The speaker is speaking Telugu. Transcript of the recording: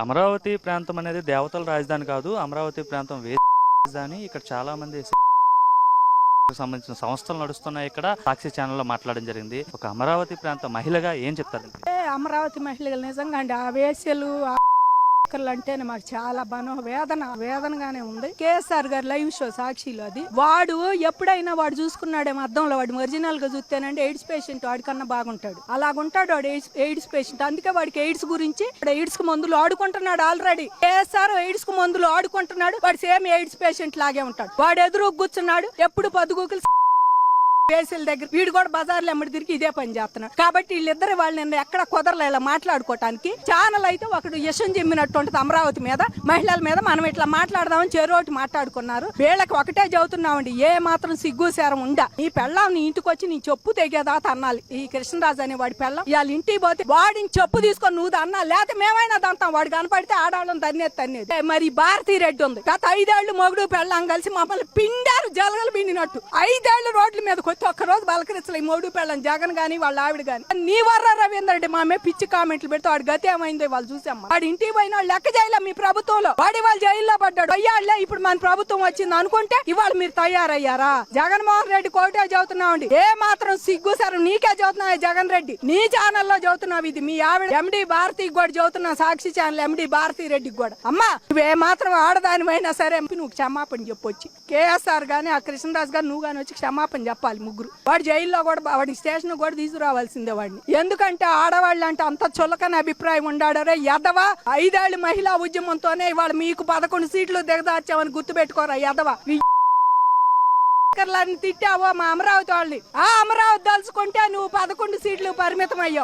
అమరావతి ప్రాంతం అనేది దేవతల రాజధాని కాదు అమరావతి ప్రాంతం వే రాజధాని. ఇక్కడ చాలా మంది సంబంధించిన సంస్థలు నడుస్తున్నాయి ఇక్కడ. సాక్షి ఛానల్లో మాట్లాడడం జరిగింది. ఒక అమరావతి ప్రాంత మహిళగా ఏం చెప్తారు? అమరావతి మహిళలు నిజంగా అండి ఆ వేశ్యలు ఆ అంటేనే మాకు చాలా బనో వేదన వేదనగానే ఉంది. కేసీఆర్ గారి లైవ్ షో సాక్షిలో అది. వాడు ఎప్పుడైనా వాడు చూసుకున్నాడేమో అర్థంలో వాడు ఒరిజినల్గా చూస్తేనంటే ఎయిడ్స్ పేషెంట్ వాడికన్నా బాగుంటాడు. అలాగుంటాడు వాడు ఎయిడ్స్ ఎయిడ్స్ పేషెంట్. అందుకే వాడికి ఎయిడ్స్ గురించి ఎయిడ్స్కు మందులు ఆడుకుంటున్నాడు ఆల్రెడీ. కేసీఆర్ ఎయిడ్స్కు మందులు ఆడుకుంటున్నాడు. వాడు సేమ్ ఎయిడ్స్ పేషెంట్ లాగే ఉంటాడు. వాడు ఎదురు కూర్చున్నాడు. ఎప్పుడు పదుగుకులు కేసుల దగ్గర వీడు కూడా బజార్లో ఎమ్మడి తిరిగి ఇదే పని చేస్తున్నాడు. కాబట్టి వీళ్ళిద్దరు వాళ్ళని ఎక్కడ కుదరలే ఇలా మాట్లాడుకోవటానికి ఛానల్ అయితే ఒకడు యశం చెమ్మినట్టు ఉంటుంది అమరావతి మీద. మహిళల మీద మనం ఇట్లా మాట్లాడదామని చెరోటి మాట్లాడుకున్నారు. వీళ్ళకి ఒకటే చదువుతున్నామండి. ఏ మాత్రం సిగ్గు సేరం ఉండా. ఈ పెళ్ళం నీ ఇంటికి వచ్చి నీ చెప్పు తెగేదా అన్నాలి. ఈ కృష్ణరాజు అనే వాడి పెళ్ళం. ఇవాళ ఇంటికి పోతే వాడిని చెప్పు తీసుకొని నువ్వు అన్నా లేకపోతే మేమైనా దంతాం. వాడు కనపడితే ఆడవాళ్ళని తన్నేది తన్నేది. మరి భారతీ రెడ్డి ఉంది. గత ఐదేళ్ళు మొగుడు పెళ్ళం కలిసి మమ్మల్ని పిండారు జలగలు పిండినట్టు. ఐదేళ్ళు రోడ్ల మీద కొట్టి ఒక్క రోజు ఈ మోడీ పెళ్ళం జగన్ గాని వాళ్ళ ఆవిడ కానీ నీ వర్ర రవీందర్ రెడ్డి మామే పిచ్చి కామెంట్లు పెడితే వాడి గతి ఏమైందో వాళ్ళు చూసామ్మా. వాడి ఇంటికి పోయిన వాళ్ళు లెక్క చేయలే మీ ప్రభుత్వంలో. వాడి వాళ్ళు జైల్లో పడ్డాడు. అయ్యాళ్ళే ఇప్పుడు మన ప్రభుత్వం వచ్చింది అనుకుంటే ఇవాళ మీరు తయారయ్యారా? జగన్మోహన్ రెడ్డి కోటే చదువుతున్నామండి. ఏ మాత్రం సిగ్గు సార్ నీకే చదువుతున్నావు జగన్ రెడ్డి. నీ ఛానల్లో చదువుతున్నావు ఇది. మీ ఆవిడ ఎండి భారతి కూడా చదువుతున్నా సాక్షి ఛానల్ ఎండి భారతి రెడ్డికి కూడా. అమ్మా నువ్వే మాత్రం ఆడదానివైనా సరే నువ్వు క్షమాపణ చెప్పొచ్చి. కేఎస్ఆర్ గాని ఆ కృష్ణరాజు గారు నువ్వు గాని వచ్చి క్షమాపణ చెప్పాలి. ముగ్గురు వాడు జైల్లో కూడా వాడి స్టేషన్ కూడా తీసుకురావాల్సిందే వాడిని ఎందుకంటే ఆడవాళ్ళు అంటే అంత చులకని అభిప్రాయం ఉండాడరే ఎదవా ఐదేళ్ళ మహిళా ఉద్యమంతోనే ఇవాళ మీకు పదకొండు సీట్లు దిగదార్చామని గుర్తుపెట్టుకోరా ఎదవా తిట్టావో మా అమరావతి వాళ్ళని ఆ అమరావతి దలుచుకుంటే నువ్వు పదకొండు సీట్లు పరిమితం అయ్యావు